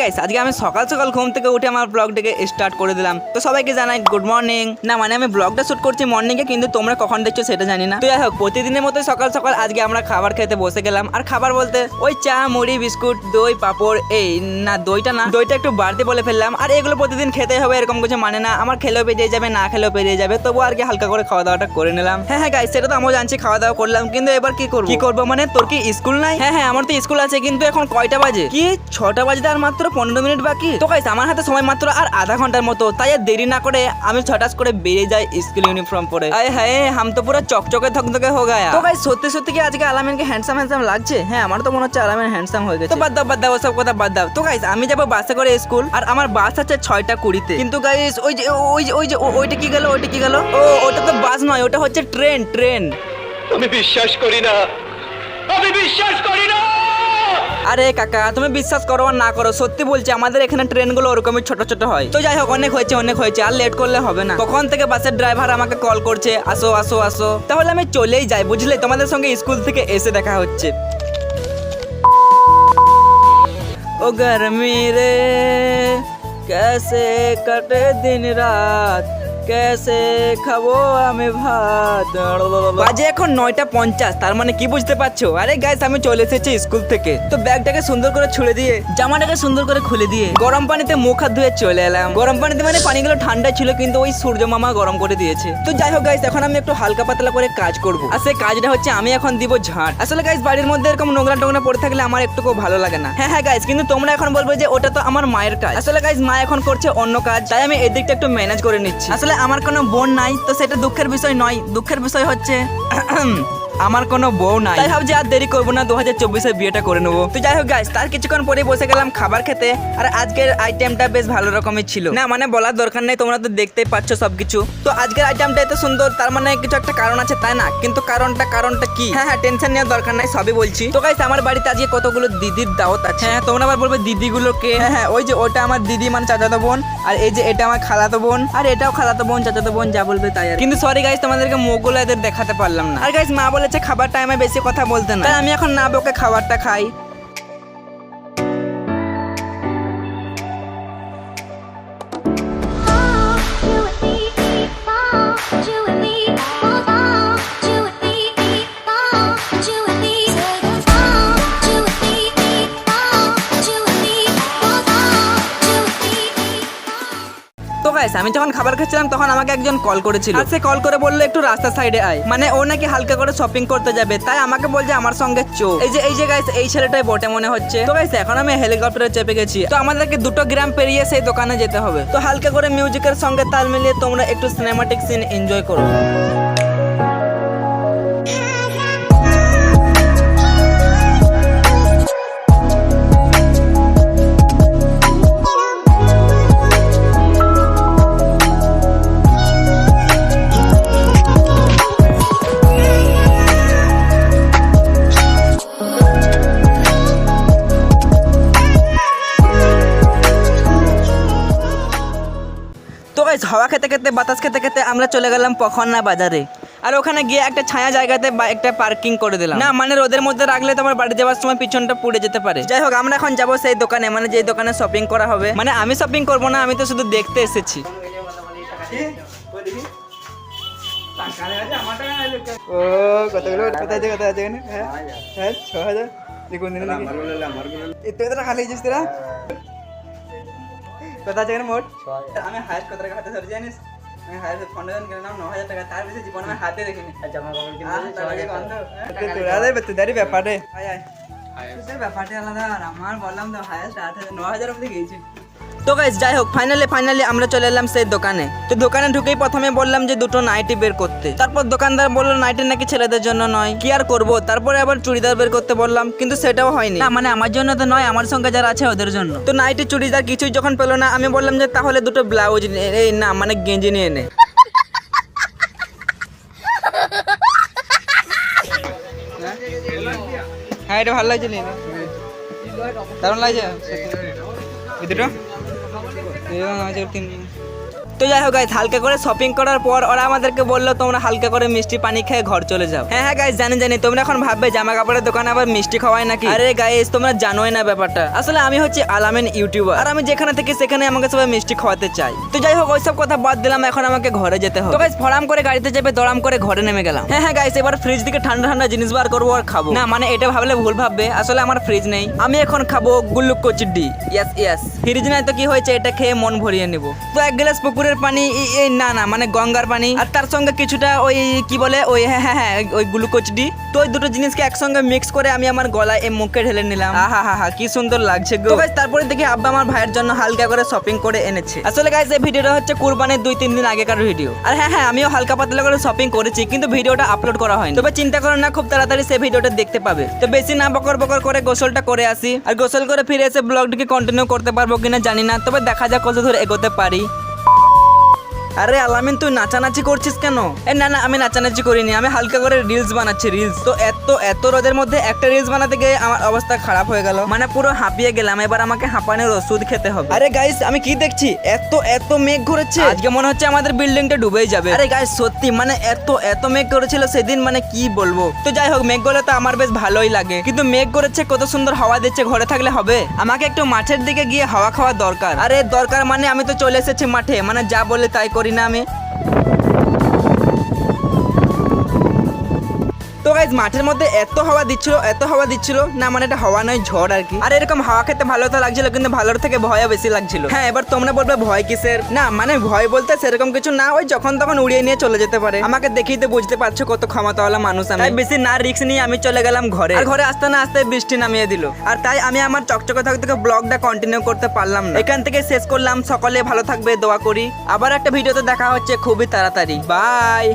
Guys আজকে আমি সকাল সকাল ঘুম থেকে উঠে আমার ব্লগটাকে স্টার্ট করে দিলাম। তো সবাইকে জানাই গুড মর্নিং না মানে আমি ব্লগটা শুট করছি মর্নিংয়ে কিন্তু তোমরা কখন দেখছ সেটা জানি না। তো যাই হোক প্রতিদিনের মতো সকাল সকাল আজকে আমরা খাবার খেতে বসে গেলাম। আর খাবার বলতে ওই চা মুড়ি বিস্কুট দই পাপড় এই না দইটা না দইটা একটু বাড়তি বলে ফেললাম। আর এগুলো প্রতিদিন খেতে হবে এরকম কিছু মানে না। আমার খেলেও পেরিয়ে যাবে না খেলেও পেরিয়ে যাবে। তবু আর কি হালকা করে খাওয়া দাওয়াটা করে নিলাম। হ্যাঁ হ্যাঁ গাইস সেটা তো আমিও জানছি খাওয়া দাওয়া করলাম। কিন্তু এবার কি করব? কি করব মানে? তোর কি স্কুল নাই? হ্যাঁ হ্যাঁ আমার তো স্কুল আছে কিন্তু এখন কয়টা বাজে? কি? ছটা বাজতে আর মাত্র পনেরো মিনিট বাকি। তো গাইস আমার হাতে সময় মাত্র আর আধা ঘণ্টার মতো তাই আর দেরি না করে আমি ছটাস করে বেরিয়ে যাই স্কুল ইউনিফর্ম পরে। আয় হ্যাঁ হাম তো পুরো চকচকে থকথকে হো গায়া। তো গাইস সত্যি সত্যি কি আজকে আলামিনকে হ্যান্ডসাম হ্যান্ডসাম লাগছে? হ্যাঁ আমার তো মনে হচ্ছে আলামিন হ্যান্ডসাম হয়ে গেছে। তো বাদ দাও বাদ দাও সব কথা বাদ দাও। তো গাইস আমি যাব বাসে করে স্কুল আর আমার বাস আছে ছয়টা কুড়িতে। কিন্তু গাইস ওই যে ওই যে ওই যে ওইটা কি গেল ওইটা কি গেল? ও ওটা তো বাস নয় ওটা হচ্ছে ট্রেন ট্রেন। আমি বিশ্বাস করি না। আমি বিশ্বাস করি না। আরে কাকা তুমি বিশ্বাস করো আর না করো সত্যি বলছি আমাদের এখানে ট্রেনগুলো ওরকমই ছোট ছোট হয় তো যাই হোক অনেক হয়েছে অনেক হয়েছে আর লেট করলে হবে না কখন থেকে বাসের ড্রাইভার আমাকে কল করছে আসো আসো আসো তাহলে আমি চলেই যাই বুঝলে তোমাদের সঙ্গে স্কুল থেকে এসে দেখা হচ্ছে ও গরমি রে कैसे कटे दिन रात कैसे খাব আমি ভাত? বাজে এখন নয়টা পঞ্চাশ, তার মানে কি বুঝতে পারছ? আরে গাইস আমি চলে এসেছি স্কুল থেকে। তো ব্যাগটাকে সুন্দর করে ছুড়ে দিয়ে, জামাটাকে সুন্দর করে খুলে দিয়ে, গরম পানিতে মুখ হাত ধুয়ে চলে এলাম। গরম পানিতে মানে পানিগুলো ঠান্ডা ছিল, কিন্তু ওই সূর্য মামা গরম করে দিয়েছে। তো যাই হোক গাইস এখন আমি একটু হালকা পাতলা করে কাজ করব। আর সেই কাজটা হচ্ছে আমি এখন দিব ঝাঁট। আসলে গাইস বাড়ির মধ্যে এরকম নোংরা টোংরা পড়ে থাকলে আমার একটুকু ভালো লাগে না। হ্যাঁ হ্যাঁ গাইস কিন্তু তোমরা এখন বলবে যে ওটা তো আমার মায়ের কাজ। আসলে গাইস মা এখন করছে অন্য কাজ, তাই আমি এদিকটা একটু ম্যানেজ করে নিচ্ছি। আসলে আমার কোনো বোন নাই তো সেটা দুঃখের বিষয় নয়। দুঃখের বিষয় হচ্ছে আমার কোনো বউ নাই। তাই ভাবছি আর দেরি করব না দু হাজার চব্বিশে বিয়েটা করে নেব। তো যাই হোক গাইস তার কিছুক্ষণ পরে বসে গেলাম খাবার খেতে আর আজকের আইটেমটা বেশ ভালো রকমের ছিল। না মানে বলার দরকার নেই তোমরা তো দেখতেই পাচ্ছ সবকিছু। তো আজকের আইটেমটা এত সুন্দর তার মানে কিছু একটা কারণ আছে তাই না? কিন্তু কারণটা কারণটা কি? হ্যাঁ হ্যাঁ টেনশন নেওয়ার দরকার নাই সবই বলছি। তো গাইস আমার বাড়িতে আজকে কতগুলো দিদির দাওয়াত আছে? হ্যাঁ তোমরা আবার বলবে দিদিগুলো কে হ্যাঁ হ্যাঁ ওই যে ওটা আমার দিদি মানে চাচাতো বোন আর এই যে এটা আমার খালাতো বোন আর এটাও খালাতো বোন চাচাতো বোন যা বলবে তাই কিন্তু সরি গাইস তোমাদেরকে মুখগুলো এদের দেখাতে পারলাম না। আর গাইস মা বলেছে খাবার টাইমে বেশি কথা বলতে না। আমি এখন না বকে খাবারটা খাই। গাইস আমি যখন খাবার খাচ্ছিলাম, তখন আমাকে একজন কল করেছিল। সে কল করে বলল, একটু রাস্তার সাইডে আয়। মানে ও নাকি হালকা করে শপিং করতে যাবে। তাই আমাকে বলছে, আমার সঙ্গে চো। এই যে এই যে গাইস এই ছেলেটাই বটে মনে হচ্ছে। তো গাইস এখন আমি হেলিকপ্টারে চেপে গেছি। তো আমাদেরকে দুটো গ্রাম পেরিয়ে সেই দোকানে যেতে হবে। তো হালকা করে মিউজিকের সঙ্গে তাল মিলিয়ে তোমরা একটু সিনেমাটিক সিন এনজয় করো। তো গাইস হাওয়া খেতে খেতে বাতাস খেতে খেতে আমরা চলে গেলাম পখন্না বাজারে। আর ওখানে গিয়ে একটা ছায়া জায়গাতে বা- একটা পার্কিং করে দিলাম। না মানে রোদের মধ্যে রাখলে তোমার বাড়ি যাওয়ার সময় পিছনটা পুড়ে যেতে পারে। যাই হোক আমরা এখন যাব সেই দোকানে মানে যেই দোকানে শপিং করা হবে। মানে আমি শপিং করব না আমি তো শুধু দেখতে এসেছি। ও কতগুলো কোথায় আছে কোথায় আছে এখানে হ্যাঁ হ্যাঁ ছ হাজার দেখুন খালি তোরা কথা আছে মোট? আমি হায়েস্ট কত টাকা হাতে ধরে জানিস? আমি হায়েস্ট ফন্ডেশন কিনলাম ন হাজার টাকা তার বেশি জীবন আমি হাতে দেখিনি। জামা কাপড়। হ্যাঁ, তোরা দে ব্যাপারে। আয় আয়। ব্যাপারটা আলাদা আর আমার বললাম তো হায়েস্ট আট হাজার ন হাজার অব্দি গিয়েছি। তো গাইস যাই হোক ফাইনালি ফাইনালি আমরা চলে এলাম সেই দোকানে। তো দোকানে ঢুকেই প্রথমে বললাম যে দুটো নাইটি বের করতে। তারপর দোকানদার বলল নাইটি নাকি ছেলেদের জন্য নয়। কি আর করব? তারপরে আবার চুড়িদার বের করতে বললাম কিন্তু সেটাও হয়নি। না মানে আমার জন্য তো নয় আমার সঙ্গে যারা আছে ওদের জন্য। তো নাইটি চুড়িদার কিছুই যখন পেল না আমি বললাম যে তাহলে দুটো ব্লাউজ এই না মানে গেঞ্জি নিয়ে নে। হ্যাঁ এটা ভালো লাগছে নিয়ে দারুণ লাগছে। এই দুটো এই আছে তিন তো যাই হোক গাইস হালকা করে শপিং করার পর ওরা আমাদেরকে বলল, তোমরা হালকা করে মিষ্টি পানি খেয়ে ঘর চলে যাও। হ্যাঁ হ্যাঁ গাইস জানি জানি। তোমরা এখন ভাববে জামা কাপড়ের দোকানে আবার মিষ্টি খাওয়ায় নাকি? আরে গাইস তোমরা জানোই না ব্যাপারটা। আসলে আমি হচ্ছে আলামিন ইউটিউবার। আর আমি যেখানে থেকে সেখানে আমাকে সবাই মিষ্টি খাওয়াতে চাই তো যাই হোক, ওইসব কথা বাদ দিলাম, এখন আমাকে ঘরে যেতে হবে। তো গাইস ফরাম করে গাড়িতে চেপে দড়াম করে ঘরে নেমে গেলাম। হ্যাঁ হ্যাঁ গাইস এবার ফ্রিজ থেকে ঠান্ডা ঠান্ডা জিনিস বার করব আর খাব। না মানে এটা ভাবলে ভুল ভাববে। আসলে আমার ফ্রিজ নেই। আমি এখন খাব গুল্লুক কচডি ইয়াস ইয়াস ফ্রিজ নাই তো কি হয়েছে, এটা খেয়ে মন ভরিয়ে নেব। তো এক গ্লাস পুকুরের পানি এই- না না মানে গঙ্গার পানি। আর তার সঙ্গে কিছুটা ওই কি বলে ওই হ্যাঁ হ্যাঁ হ্যাঁ ওই গ্লুকোজডি তো ওই দুটো জিনিসকে একসঙ্গে মিক্স করে আমি আমার গলায় এই মুখে ঢেলে নিলাম। আহা হা হা কি সুন্দর লাগছে গো। গাইস তারপরে দেখি আব্বা আমার ভাইয়ের জন্য হালকা করে শপিং করে এনেছে। আসলে গাইস এই ভিডিওটা হচ্ছে কুরবানির দুই তিন দিন আগেকার ভিডিও আর হ্যাঁ হ্যাঁ আমিও হালকা পাতলা করে শপিং করেছি কিন্তু ভিডিওটা আপলোড করা হয়নি। তবে চিন্তা করো না খুব তাড়াতাড়ি সেই ভিডিওটা দেখতে পাবে। তো বেশি না বকর বকর করে গোসলটা করে আসি। আর গোসল করে ফিরে এসে ব্লগটিকে কন্টিনিউ করতে পারব কিনা জানি না তবে দেখা যাক কত দূর এগোতে পারি। আরে আলামিন তুই নাচানাচি করছিস কেন? এ না না আমি নাচানাচি করিনি আমি হালকা করে রিলস বানাচ্ছি রিলস তো এত এত রোদের মধ্যে একটা রিলস বানাতে গিয়ে আমার অবস্থা খারাপ হয়ে গেল। মানে পুরো হাঁপিয়ে গেলাম এবার আমাকে হাঁপানোর ওষুধ খেতে হবে। আরে গাইস আমি কি দেখছি? এত এত মেঘ ঘুরেছে। আজকে মনে হচ্ছে আমাদের বিল্ডিংটা ডুবেই যাবে। আরে গাইস সত্যি মানে এত এত মেঘ করেছিল সেদিন মানে কি বলব? তো যাই হোক মেঘগুলো তো আমার বেশ ভালোই লাগে। কিন্তু মেঘ করেছে কত সুন্দর হাওয়া দিচ্ছে ঘরে থাকলে হবে? আমাকে একটু মাঠের দিকে গিয়ে হাওয়া খাওয়া দরকার। আরে দরকার মানে আমি তো চলে এসেছি মাঠে মানে যা বলে তাই করি। না গাইজ মাঠের মধ্যে এত হাওয়া দিচ্ছিল, এত হাওয়া দিচ্ছিল। না মানে এটা হাওয়া নয়, ঝড় আর কি। আর, এরকম হাওয়া খেতে ভালো তো লাগছিল, কিন্তু ভালোর থেকে ভয় বেশি লাগছিল। হ্যাঁ এবার তোমরা বলবে ভয় কিসের? না মানে ভয় বলতে সেরকম কিছু না, ওই যখন তখন উড়িয়ে নিয়ে চলে যেতে পারে। আমাকে দেখেই তো বুঝতে পারছ কত ক্ষমতাওয়ালা মানুষ আমি। বেশি না রিস্ক নিয়ে আমি চলে গেলাম ঘরে। আর ঘরে আসতে না আসতে বৃষ্টি নামিয়ে দিল। আর তাই আমি আমার চকচকে থাকতে থেকে ব্লগটা কন্টিনিউ করতে পারলাম না। এখান থেকে শেষ করলাম। সকলে ভালো থাকবে, দোয়া করি। আবার একটা ভিডিওতে দেখা হচ্ছে। খুবই তাড়াতাড়ি। বাই